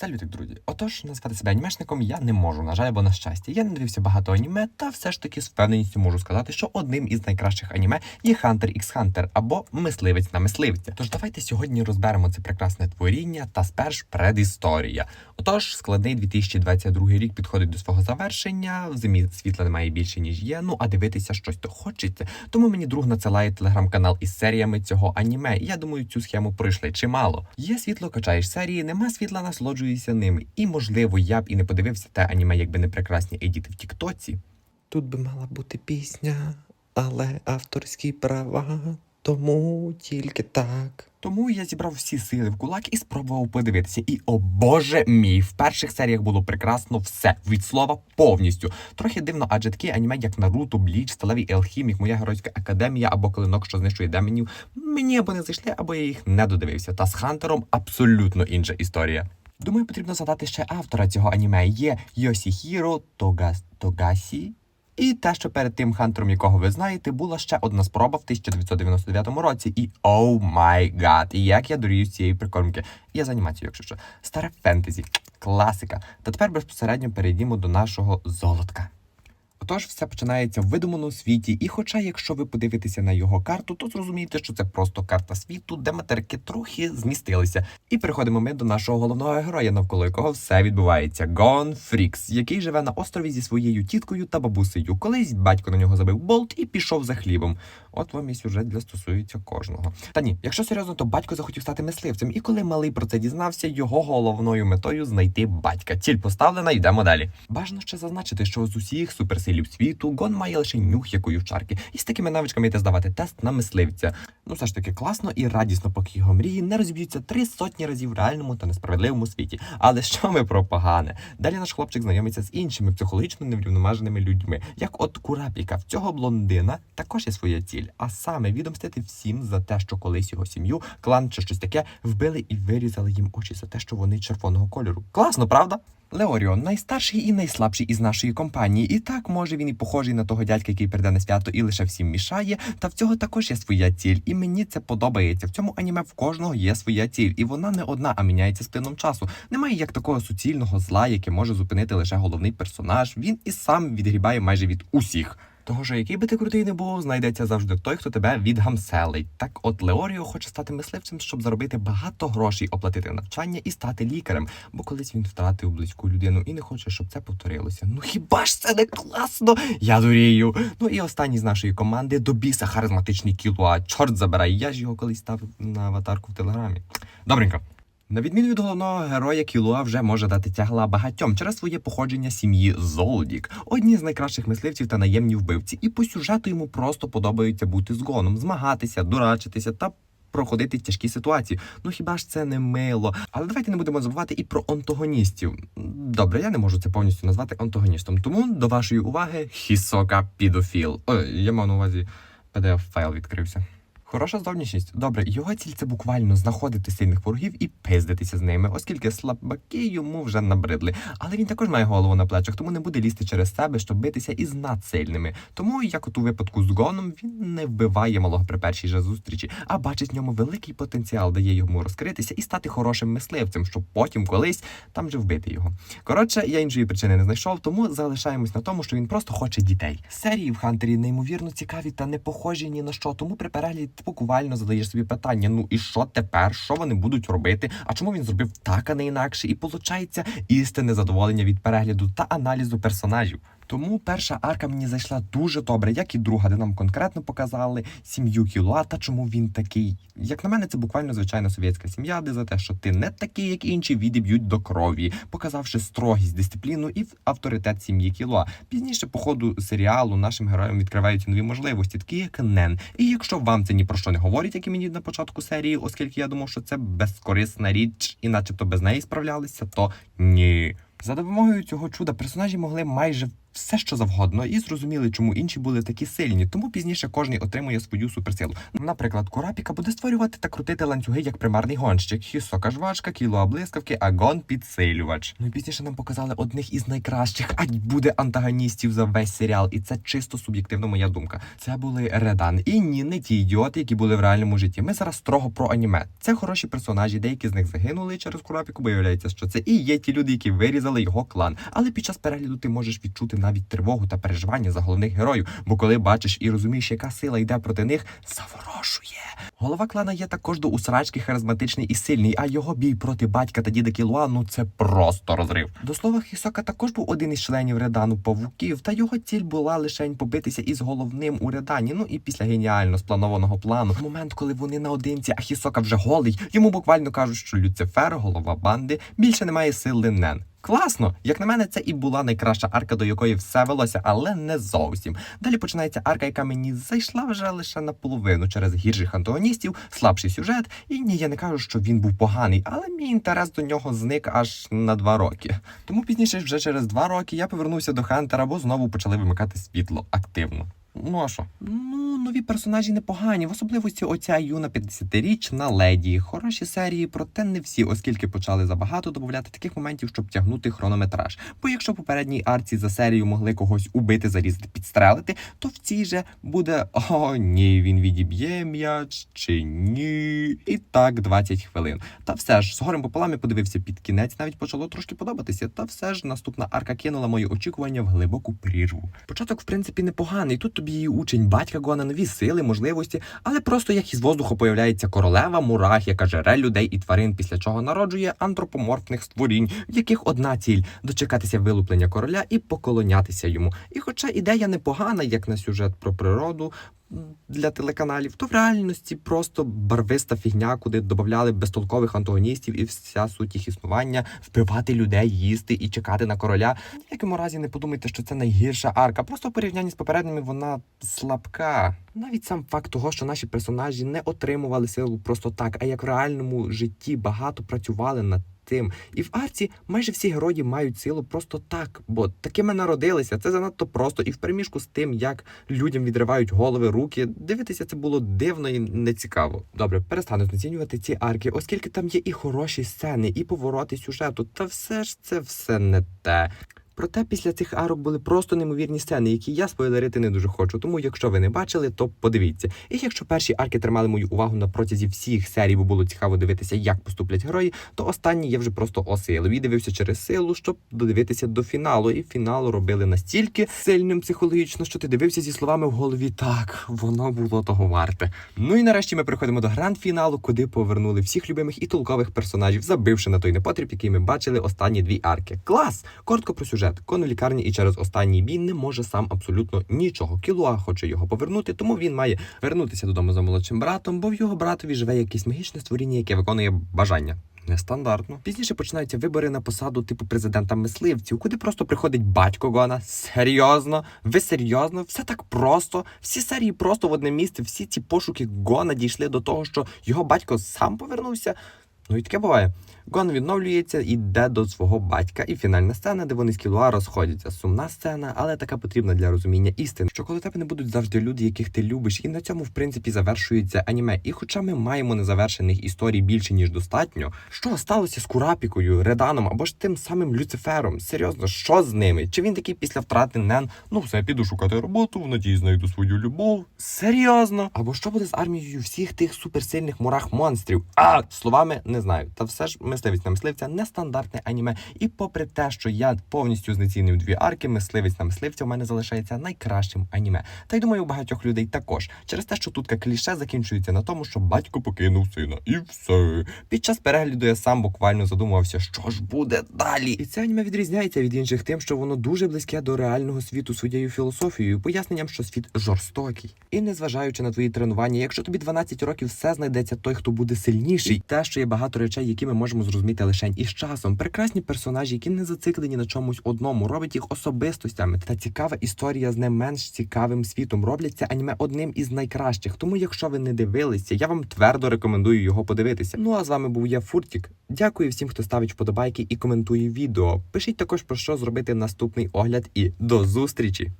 Салюти, друзі. Отож, назвати себе анімешником я не можу, на жаль, або на щастя. Я не дивився багато аніме, та все ж таки з впевненістю можу сказати, що одним із найкращих аніме є Hunter x Hunter або Мисливець на мисливця. Тож давайте сьогодні розберемо це прекрасне творіння та сперш предісторія. Отож, складний 2022 рік підходить до свого завершення. В зимі світла немає більше ніж є. Ну а дивитися щось то хочеться. Тому мені друг надсилає телеграм-канал із серіями цього аніме. Я думаю, цю схему пройшли чимало. Є світло, качаєш серії, нема світла, насолоджуєшся ними. І можливо, я б і не подивився те аніме, якби не прекрасні едіти в Тіктоці. Тут би мала бути пісня, але авторські права, тому тільки так. Тому я зібрав всі сили в кулак і спробував подивитися. І о боже мій, в перших серіях було прекрасно все від слова повністю. Трохи дивно, адже такі аніме, як Наруто, Бліч, Сталевий Елхімік, Моя геройська академія або Клинок, що знищує демонів, мені або не зайшли, або я їх не додивився. Та з Хантером абсолютно інша історія. Думаю, потрібно згадати ще автора цього аніме. Є Йосіхіро Тогас... Тогасі. І те, що перед тим хантером, якого ви знаєте, була ще одна спроба в 1999 році. І оу май гад, як я дорію цієї прикормки. Я за анімацією, якщо що. Старе фентезі, класика. Та тепер безпосередньо перейдімо до нашого золотка. Отож, все починається в видуманому світі, і хоча, якщо ви подивитеся на його карту, то зрозумієте, що це просто карта світу, де материки трохи змістилися. І переходимо ми до нашого головного героя, навколо якого все відбувається. Гон Фрікс, який живе на острові зі своєю тіткою та бабусею. Колись батько на нього забив болт і пішов за хлібом. От вам і сюжет для стосується кожного. Та ні, якщо серйозно, то батько захотів стати мисливцем, і коли малий про це дізнався, його головною метою знайти батька. Ціль поставлена, йдемо далі. Бажано ще зазначити, що з усіх суперсилів світу Гон має лише нюх як у вівчарки, і з такими навичками йде здавати тест на мисливця. Ну все ж таки класно і радісно, поки його мрії не розіб'ються три сотні разів в реальному та несправедливому світі. Але що ми про погане? Далі наш хлопчик знайомиться з іншими психологічно неврівномаженими людьми, як от Курапіка. В цього блондина також є своя ціль, а саме відомстити всім за те, що колись його сім'ю, клан чи щось таке вбили і вирізали їм очі за те, що вони червоного кольору. Класно, правда? Леоріон найстарший і найслабший із нашої компанії. І так, може, він і похожий на того дядька, який прийде на свято і лише всім мішає. Та в цього також є своя ціль, і мені це подобається. В цьому аніме в кожного є своя ціль, і вона не одна, а міняється з плином часу. Немає як такого суцільного зла, яке може зупинити лише головний персонаж. Він і сам відгрібає майже від усіх. Того що який би ти крутий не був, знайдеться завжди той, хто тебе відгамселить. Так, от Леоріо хоче стати мисливцем, щоб заробити багато грошей, оплатити навчання і стати лікарем. Бо колись він втратив близьку людину і не хоче, щоб це повторилося. Ну хіба ж це не класно? Я дурію. Ну і останній з нашої команди до біса харизматичний кілуа. Чорт забирай, я ж його колись ставив на аватарку в телеграмі. Добренько. На відміну від головного героя, Кілуа вже може дати тягла багатьом через своє походження сім'ї Золдік, одні з найкращих мисливців та наємні вбивці, і по сюжету йому просто подобається бути згоном, змагатися, дурачитися та. Проходити тяжкі ситуації. Ну хіба ж це не мило? Але давайте не будемо забувати і про антагоністів. Добре, я не можу це повністю назвати антагоністом. Тому до вашої уваги Хісока Підофіл. Ой, я мав на увазі pdf файл відкрився. Хороша зовнішність. Добре, його ціль це буквально знаходити сильних ворогів і пиздитися з ними, оскільки слабаки йому вже набридли. Але він також має голову на плечах, тому не буде лізти через себе, щоб битися із надсильними. Тому, як от у випадку з Гоном, він не вбиває малого при першій же зустрічі, а бачить в ньому великий потенціал, дає йому розкритися і стати хорошим мисливцем, щоб потім колись там вже вбити його. Коротше, я іншої причини не знайшов, тому залишаємось на тому, що він просто хоче дітей. Серії в Хантері неймовірно цікаві та не похожі ні на що. Тому при перегляді ти буквально задаєш собі питання: ну і що тепер? Що вони будуть робити? А чому він зробив так, а не інакше? І получається істинне задоволення від перегляду та аналізу персонажів. Тому перша арка мені зайшла дуже добре, як і друга, де нам конкретно показали сім'ю Кілуа та чому він такий. Як на мене, це буквально звичайна совєтська сім'я, де за те, що ти не такий, як інші, відіб'ють до крові, показавши строгість, дисципліну і авторитет сім'ї Кілуа. Пізніше, по ходу серіалу, нашим героям відкриваються нові можливості, такі як Нен. І якщо вам це ні про що не говорить, як і мені на початку серії, оскільки я думав, що це безкорисна річ, і начебто без неї справлялися, то ні. За допомогою цього чуда персонажі могли майже все, що завгодно, і зрозуміли, чому інші були такі сильні. Тому пізніше кожен отримує свою суперсилу. Наприклад, Курапіка буде створювати та крутити ланцюги як примарний гонщик, Хісока жвачка, кіло блискавки, а Гон підсилювач. Ну і пізніше нам показали одних із найкращих, а буде антагоністів за весь серіал. І це чисто суб'єктивно моя думка. Це були Редан. І ні, не ті ідіоти, які були в реальному житті. Ми зараз строго про аніме. Це хороші персонажі, деякі з них загинули через Курапіку, виявляється, що це і є ті люди, які вирізали його клан. Але під час перегляду ти можеш відчути навіть тривогу та переживання за головних героїв. Бо коли бачиш і розумієш, яка сила йде проти них, заворошує. Голова клана є також до усрачки харизматичний і сильний, а його бій проти батька та діда Кілуа, ну це просто розрив. До слова, Хісока також був один із членів Редану павуків, та його ціль була лише побитися із головним у Редані. Ну і після геніально спланованого плану, в момент, коли вони наодинці, а Хісока вже голий, йому буквально кажуть, що Люцифер, голова банди, більше не має сил Линнен. Класно, як на мене, це і була найкраща арка, до якої все велося, але не зовсім. Далі починається арка, яка мені зайшла вже лише наполовину через гірших антагоністів, слабший сюжет. І ні, я не кажу, що він був поганий, але мій інтерес до нього зник аж на два роки. Тому пізніше, вже через два роки, я повернувся до Хантера, бо знову почали вимикати світло активно. Ну а що? Ну, нові персонажі непогані, в особливості оця юна 50-річна леді. Хороші серії, проте не всі, оскільки почали забагато додати таких моментів, щоб тягнути хронометраж. Бо якщо в попередній арці за серію могли когось убити, зарізати, підстрелити, то в цій же буде о, ні, він відіб'є м'яч чи ні. І так 20 хвилин. Та все ж з горем пополам я подивився під кінець, навіть почало трошки подобатися. Та все ж наступна арка кинула мої очікування в глибоку прірву. Початок, в принципі, непоганий. Тут тобі її учень батька Гона, нові сили, можливості, але просто як із воздуху появляється королева мурах, яка жере людей і тварин, після чого народжує антропоморфних створінь, в яких одна ціль дочекатися вилуплення короля і поколонятися йому. І хоча ідея непогана, як на сюжет про природу. Для телеканалів, то в реальності просто барвиста фігня, куди додавали безтолкових антагоністів і вся суть їх існування вбивати людей, їсти і чекати на короля. В якому разі не подумайте, що це найгірша арка. Просто в порівнянні з попередніми вона слабка. Навіть сам факт того, що наші персонажі не отримували силу просто так, а як в реальному житті багато працювали над тим. І в арці майже всі герої мають силу просто так, бо такими народилися. Це занадто просто. І в переміжку з тим, як людям відривають голови, руки, дивитися це було дивно і нецікаво. Добре, перестану знецінювати ці арки, оскільки там є і хороші сцени, і повороти сюжету. Та все ж це все не те. Проте після цих арок були просто неймовірні сцени, які я спойлерити не дуже хочу. Тому, якщо ви не бачили, то подивіться. І якщо перші арки тримали мою увагу на протязі всіх серій, бо було цікаво дивитися, як поступлять герої, то останні я вже просто осилив і дивився через силу, щоб додивитися до фіналу. І фінал робили настільки сильним психологічно, що ти дивився зі словами в голові. Так, воно було того варте. Ну і нарешті ми приходимо до гранд-фіналу, куди повернули всіх любимих і толкових персонажів, забивши на той непотріб, який ми бачили останні дві арки. Клас! Коротко про сюжет. Кон в лікарні і через останній бій не може сам абсолютно нічого. Кілуа хоче його повернути, тому він має вернутися додому за молодшим братом, бо в його братові живе якесь магічне створіння, яке виконує бажання. Нестандартно. Пізніше починаються вибори на посаду типу президента мисливців, куди просто приходить батько Гона. Серйозно? Ви серйозно? Все так просто. Всі серії просто в одне місце. Всі ці пошуки Гона дійшли до того, що його батько сам повернувся. Ну і таке буває. Гон відновлюється, іде до свого батька, і фінальна сцена, де вони з Кілуа розходяться. Сумна сцена, але така потрібна для розуміння істини. Що коли тебе не будуть завжди люди, яких ти любиш, і на цьому в принципі завершується аніме. І хоча ми маємо незавершених історій більше ніж достатньо, що сталося з Курапікою, Реданом або ж тим самим Люцифером? Серйозно, що з ними? Чи він такий після втрати Нен? Ну все, піду шукати роботу, в надії знайду свою любов. Серйозно? Або що буде з армією всіх тих суперсильних мурах монстрів? А словами не знаю. Та все ж мисливець на мисливця нестандартне аніме. І попри те, що я повністю знецінив дві арки, мисливець на мисливця у мене залишається найкращим аніме. Та й думаю, у багатьох людей також. Через те, що тут кліше закінчується на тому, що батько покинув сина, і все. Під час перегляду я сам буквально задумувався, що ж буде далі. І це аніме відрізняється від інших тим, що воно дуже близьке до реального світу своєю філософією, поясненням, що світ жорстокий. І незважаючи на твої тренування, якщо тобі 12 років все знайдеться той, хто буде сильніший, те, що є багато речей, які ми можемо зрозуміти лише із часом. Прекрасні персонажі, які не зациклені на чомусь одному, робить їх особистостями. Та цікава історія з не менш цікавим світом. Роблять це аніме одним із найкращих. Тому, якщо ви не дивилися, я вам твердо рекомендую його подивитися. Ну а з вами був я Фуртік. Дякую всім, хто ставить вподобайки і коментує відео. Пишіть також про що зробити наступний огляд і до зустрічі!